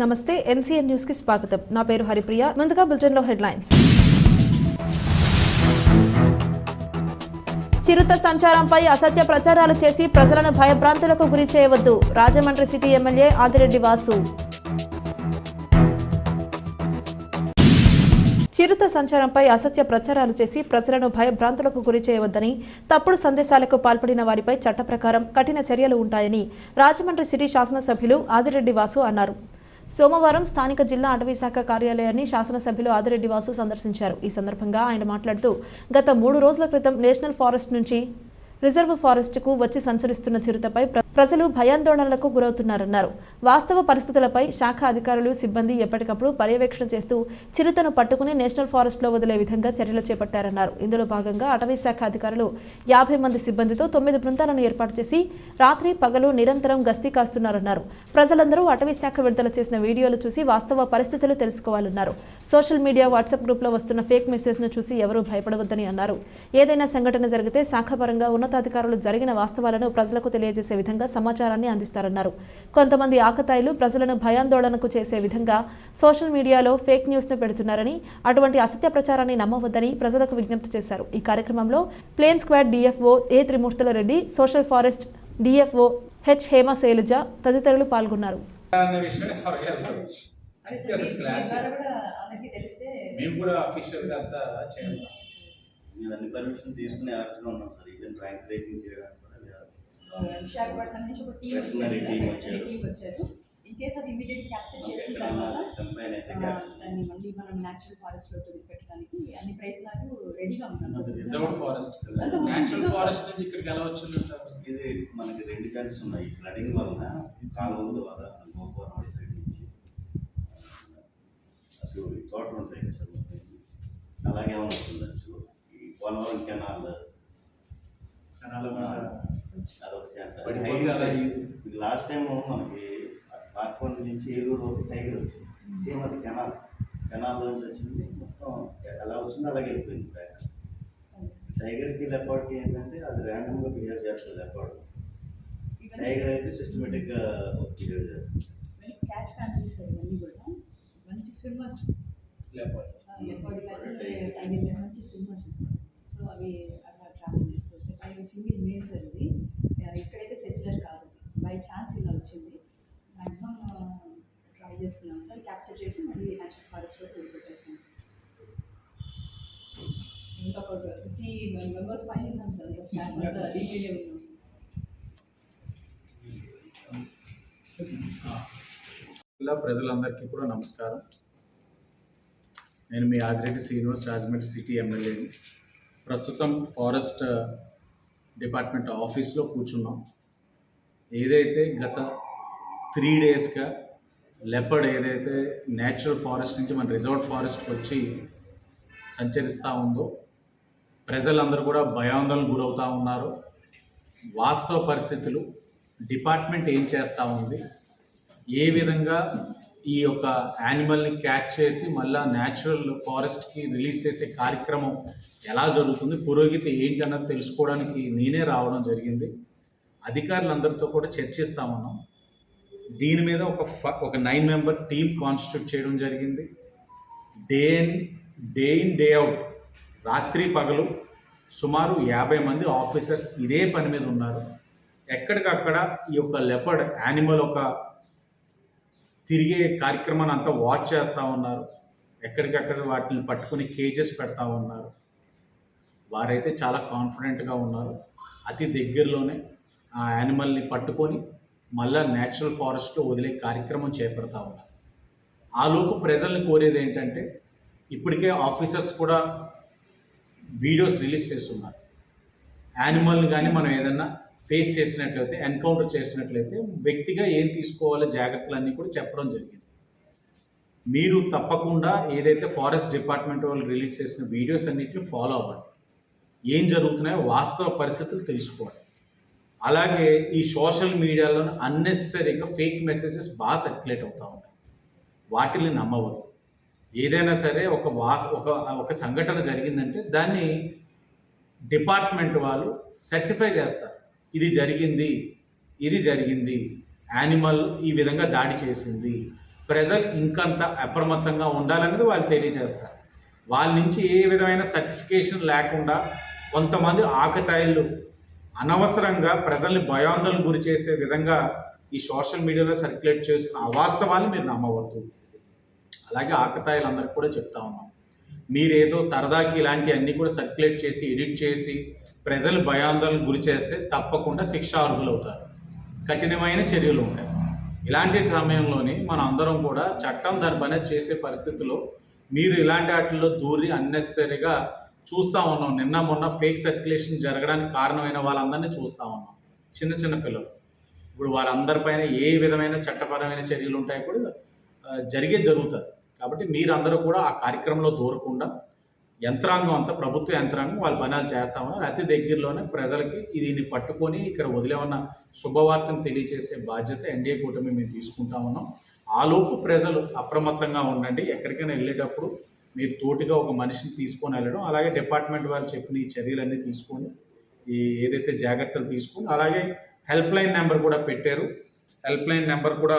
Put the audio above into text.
నమస్తే ఎన్సీఎన్ న్యూస్కి స్వాగతం. నా పేరు హరిప్రియ ముందుగా బులెటిన్లో హెడ్లైన్స్. చిరుత సంచారంపై అసత్య ప్రచారాలు చేసి ప్రజలను భయభ్రాంతులకు గురి చేయవద్దు. Rajahmundry city MLA Adireddy Vasu. చిరుత సంచారంపై అసత్య ప్రచారాలు చేసి ప్రజలను భయభ్రాంతులకు గురి చేయవద్దని తప్పుడు సందేశాలకు పాల్పడిన వారిపై చట్ట ప్రకారం కఠిన చర్యలు ఉంటాయని రాజమండ్రి సిటీ శాసనసభ్యులు ఆదిరెడ్డి వాసు అన్నారు. సోమవారం స్థానిక జిల్లా అటవీ శాఖ కార్యాలయాన్ని శాసనసభ్యులు ఆదిరెడ్డి వాసు సందర్శించారు. ఈ సందర్భంగా ఆయన మాట్లాడుతూ గత మూడు రోజుల క్రితం నేషనల్ ఫారెస్ట్ నుంచి రిజర్వ్ ఫారెస్ట్కు వచ్చి సంచరిస్తున్న చిరుతపై ప్రజలు భయాందోళనలకు గురవుతున్నారన్నారు. వాస్తవ పరిస్థితులపై శాఖ అధికారులు సిబ్బంది ఎప్పటికప్పుడు పర్యవేక్షణ చేస్తూ చిరుతను పట్టుకుని నేషనల్ ఫారెస్ట్లో వదిలే విధంగా చర్యలు చేపట్టారన్నారు. ఇందులో భాగంగా అటవీ శాఖ అధికారులు యాభై మంది సిబ్బందితో తొమ్మిది బృందాలను ఏర్పాటు చేసి రాత్రి పగలు నిరంతరం గస్తీ కాస్తున్నారన్నారు. ప్రజలందరూ అటవీ శాఖ విడుదల చేసిన వీడియోలు చూసి వాస్తవ పరిస్థితులు తెలుసుకోవాలన్నారు. సోషల్ మీడియా వాట్సాప్ గ్రూప్లో వస్తున్న ఫేక్ మెసేజ్ను చూసి ఎవరూ భయపడవద్దని అన్నారు. ఏదైనా సంఘటన జరిగితే శాఖపరంగా ఉన్నతాధికారులు జరిగిన వాస్తవాలను ప్రజలకు తెలియజేసే విధంగా సమాచారాన్ని అందిస్తారన్నారు. కొంతమంది ఆకతాయిలు ప్రజలను భయాందోళనకు చేసే విధంగా సోషల్ మీడియాలో ఫేక్ న్యూస్ను పెడుతున్నారని అటువంటి అసత్య ప్రచారాన్ని నమ్మవద్దని ప్రజలకు విజ్ఞప్తి చేశారు. ఈ కార్యక్రమంలో plane squad DFO A Trimurthula Reddy social forest DFO H Hema Sailaja తదితరులు పాల్గొన్నారు. మేము కూడా అంతా చేస్తాం. మేము అన్ని పర్మిషన్ తీసుకుని ఉన్నాం సార్. ఈవెన్ ర్యాంక్ రేసింగ్ చేయడానికి కూడా విశాఖపట్నం నుంచి ఒక టీం వచ్చారు వచ్చారు. ఇన్ కేస్ అది ఇమీడియట్ క్యాప్చర్ చేసిన తర్వాత దాన్ని మళ్ళీ మనం న్యాచురల్ ఫారెస్ట్లో పెట్టడానికి అన్ని ప్రయత్నాలు రెడీగా ఉన్నాం. అది ఇది మనకి రెండు ఛాన్సెస్ ఉన్నాయి. ఫ్లడింగ్ వలన కాలువల ద్వారా గోపురం సైడ్ నుంచి. అసలు తోటలు ఉంటాయి కదా. అలాగే ఉండొచ్చు ఈ పోలవరం కెనాల్ అలా అయ్యింది. ఇది లాస్ట్ టైం మనకి పార్కొండ నుంచి ఏలూరు టైగర్ వచ్చింది. సేమ్ అది కెనాల్ కెనాల్ నుంచి వచ్చింది. మొత్తం ఎలా వచ్చిందో అలాగే వెళ్ళిపోయింది బ్యాక్ టైగర్కి లెపార్డ్కి ఏంటంటే అది ర్యాండమ్గా బిహేవ్ చేస్తుంది లెపార్డ్ టైగర్ అయితే సిస్టమేటిక్గా బిహేవ్ చేస్తుంది. క్యాట్ ఫ్యామిలీస్ ఇవన్నీ కూడా మంచి స్విమ్మర్స్ లెపర్డ్ టైగర్ కానీ మంచి స్విమ్మర్స్ సో అవి అట్లా ట్రావెల్ చేస్తారు. Sir tiger single main sir ఇక్కడైతే సెటిలర్ కాదు. బై ఛాన్స్ ఇలా వచ్చింది. మ్యాక్సిమం ట్రై చేస్తున్నాం సార్. క్యాప్చర్ చేసి మళ్ళీ నేషనల్ ఫారెస్ట్లో వదిలిపెట్టేస్తాం సార్. ఇంకా ఒక ఫిఫ్టీ మెంబర్స్ పైన ఉన్నాం సార్. ఇంకా స్టాఫ్ అంతా ఉన్నాం. ప్రజలందరికీ కూడా నమస్కారం. నేను మీ ఆదిరెడ్డి శ్రీనివాస్ రాజమండ్రి సిటీ ఎమ్మెల్యేని. ప్రస్తుతం ఫారెస్ట్ డిపార్ట్మెంట్ ఆఫీస్లో కూర్చున్నాం. ఏదైతే గత త్రీ డేస్గా లెపర్డ్ ఏదైతే న్యాచురల్ ఫారెస్ట్ నుంచి మన రిజర్వ్ ఫారెస్ట్కి వచ్చి సంచరిస్తూ ఉందో ప్రజలందరూ కూడా భయాందోళన గురవుతూ ఉన్నారు. వాస్తవ పరిస్థితులు డిపార్ట్మెంట్ ఏం చేస్తూ ఉంది ఏ విధంగా ఈ యొక్క యానిమల్ని క్యాచ్ చేసి మళ్ళా న్యాచురల్ ఫారెస్ట్కి రిలీజ్ చేసే కార్యక్రమం ఎలా జరుగుతుంది పురోగతి ఏంటి అన్నది తెలుసుకోవడానికి నేనే రావడం జరిగింది. అధికారులందరితో కూడా చర్చిస్తామన్నాం దీని మీద ఒక ఫ ఒక నైన్ మెంబర్ టీం కాన్స్టిట్యూట్ చేయడం జరిగింది. Day in day in day out రాత్రి పగలు సుమారు యాభై మంది ఆఫీసర్స్ ఇదే పని మీద ఉన్నారు. ఎక్కడికక్కడ ఈ యొక్క లెపర్డ్ యానిమల్ ఒక తిరిగే కార్యక్రమాన్ని అంతా వాచ్ చేస్తూ ఉన్నారు. ఎక్కడికక్కడ వాటిని పట్టుకుని కేజెస్ పెడతా ఉన్నారు. వారైతే చాలా కాన్ఫిడెంట్గా ఉన్నారు. అతి దగ్గరలోనే ఆ యానిమల్ని పట్టుకొని మళ్ళా న్యాచురల్ ఫారెస్ట్లో వదిలే కార్యక్రమం చేపడతా ఉన్నారు. ఆలోపు ప్రజల్ని కోరేది ఏంటంటే ఇప్పటికే ఆఫీసర్స్ కూడా వీడియోస్ రిలీజ్ చేస్తున్నారు. యానిమల్ని కానీ మనం ఏదన్నా ఫేస్ చేసినట్లయితే ఎన్కౌంటర్ చేసినట్లయితే వ్యక్తిగా ఏం తీసుకోవాలో జాగ్రత్తలన్నీ కూడా చెప్పడం జరిగింది. మీరు తప్పకుండా ఏదైతే ఫారెస్ట్ డిపార్ట్మెంట్ వాళ్ళు రిలీజ్ చేసిన వీడియోస్ అన్నిటిని ఫాలో అవ్వండి. ఏం జరుగుతున్నాయో వాస్తవ పరిస్థితులు తెలుసుకోవాలి. అలాగే ఈ సోషల్ మీడియాలో అన్నెసరీగా ఫేక్ మెసేజెస్ బాగా సర్క్యులేట్ అవుతూ ఉంటాయి వాటిని నమ్మవద్దు. ఏదైనా సరే ఒక వాస్ ఒక ఒక సంఘటన జరిగిందంటే దాన్ని డిపార్ట్మెంట్ వాళ్ళు సర్టిఫై చేస్తారు. ఇది జరిగింది ఇది జరిగింది యానిమల్ ఈ విధంగా దాడి చేసింది ప్రజలు ఇంకంత అప్రమత్తంగా ఉండాలనేది వాళ్ళు తెలియజేస్తారు. వాళ్ళ నుంచి ఏ విధమైన సర్టిఫికేషన్ లేకుండా కొంతమంది ఆకతాయిలు అనవసరంగా ప్రజల్ని భయాందోళన గురి చేసే విధంగా ఈ సోషల్ మీడియాలో సర్క్యులేట్ చేస్తున్న అవాస్తవాన్ని మీరు నమ్మవద్దు. అలాగే ఆకతాయిలందరికీ కూడా చెప్తా ఉన్నాం. మీరేదో సరదాకి ఇలాంటివన్నీ కూడా సర్క్యులేట్ చేసి ఎడిట్ చేసి ప్రజలు భయాందోళన గురి చేస్తే తప్పకుండా శిక్ష అర్హులు అవుతారు. కఠినమైన చర్యలు ఉంటాయి. ఇలాంటి సమయంలోనే మన అందరం కూడా చట్టం దాని చేసే పరిస్థితిలో మీరు ఇలాంటి వాటిల్లో దూరి అన్నెసరీగా చూస్తూ ఉన్నాం. నిన్న మొన్న ఫేక్ సర్క్యులేషన్ జరగడానికి కారణమైన వాళ్ళందరినీ చూస్తూ ఉన్నాం. చిన్న చిన్న పిల్లలు. ఇప్పుడు వారందరిపైన ఏ విధమైన చట్టపరమైన చర్యలు ఉంటాయి కూడా జరిగే జరుగుతుంది కాబట్టి మీరందరూ కూడా ఆ కార్యక్రమంలో దూరకుండా యంత్రాంగం అంతా ప్రభుత్వ యంత్రాంగం వాళ్ళ పనాలు చేస్తామని అతి దగ్గరలోనే ప్రజలకి దీన్ని పట్టుకొని ఇక్కడ వదిలేమన్న శుభవార్తను తెలియజేసే బాధ్యత ఎన్డీఏ కూటమి మేము తీసుకుంటా ఉన్నాం. ఆలోపు ప్రజలు అప్రమత్తంగా ఉండండి. ఎక్కడికైనా వెళ్ళేటప్పుడు మీరు తోటిగా ఒక మనిషిని తీసుకొని వెళ్ళడం అలాగే డిపార్ట్మెంట్ వారు చెప్పిన ఈ చర్యలన్నీ తీసుకొని ఈ ఏదైతే జాగ్రత్తలు తీసుకొని అలాగే హెల్ప్ లైన్ నెంబర్ కూడా పెట్టారు. హెల్ప్ లైన్ నెంబర్ కూడా